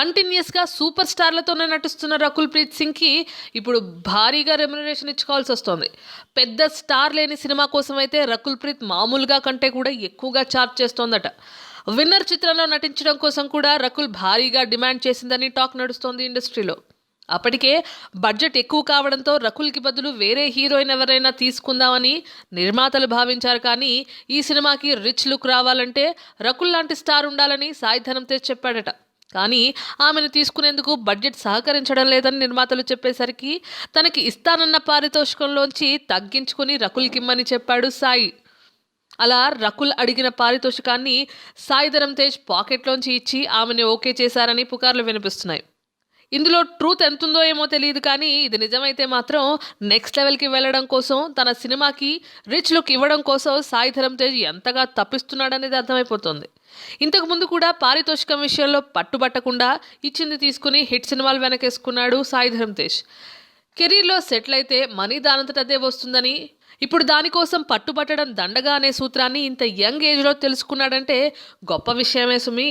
కంటిన్యూస్గా సూపర్ స్టార్లతోనే నటిస్తున్న రకుల్ ప్రీత్ సింగ్కి ఇప్పుడు భారీగా రెమ్యునరేషన్ ఇచ్చుకోవాల్సి వస్తోంది. పెద్ద స్టార్ లేని సినిమా కోసం అయితే రకుల్ ప్రీత్ మామూలుగా కంటే కూడా ఎక్కువగా ఛార్జ్ చేస్తోందట. విన్నర్ చిత్రంలో నటించడం కోసం కూడా రకుల్ భారీగా డిమాండ్ చేసిందని టాక్ నడుస్తోంది ఇండస్ట్రీలో. అప్పటికే బడ్జెట్ ఎక్కువ కావడంతో రకుల్కి బదులు వేరే హీరోయిన్ ఎవరైనా తీసుకుందామని నిర్మాతలు భావించారు కానీ ఈ సినిమాకి రిచ్ లుక్ రావాలంటే రకుల్ లాంటి స్టార్ ఉండాలని సాయి ధనం తేజ్ చెప్పాడట. కానీ ఆమెను తీసుకునేందుకు బడ్జెట్ సహకరించడం లేదని నిర్మాతలు చెప్పేసరికి తనకి ఇస్తానన్న పారితోషికంలోంచి తగ్గించుకుని రకుల్కిమ్మని చెప్పాడు సాయి. అలా రకుల్ అడిగిన పారితోషికాన్ని సాయిధరం తేజ్ పాకెట్లోంచి ఇచ్చి ఆమెని ఓకే చేశారని పుకార్లు వినిపిస్తున్నాయి. ఇందులో ట్రూత్ ఎంతుందో ఏమో తెలియదు కానీ ఇది నిజమైతే మాత్రం నెక్స్ట్ లెవెల్కి వెళ్ళడం కోసం తన సినిమాకి రిచ్ లుక్ ఇవ్వడం కోసం సాయిధరం తేజ్ ఎంతగా తప్పిస్తున్నాడనేది అర్థమైపోతుంది. ఇంతకు ముందు కూడా పారితోషికం విషయంలో పట్టుబట్టకుండా ఇచ్చింది తీసుకుని హిట్ సినిమాలు వెనకేసుకున్నాడు సాయిధరం తేజ్ కెరీర్లో సెటిల్ అయితే మనీ దానంతట అదే వస్తుందని ఇప్పుడు దానికోసం పట్టుబట్టడం దండగా అనే సూత్రాన్ని ఇంత యంగ్ ఏజ్లో తెలుసుకున్నాడంటే గొప్ప విషయమే సుమి.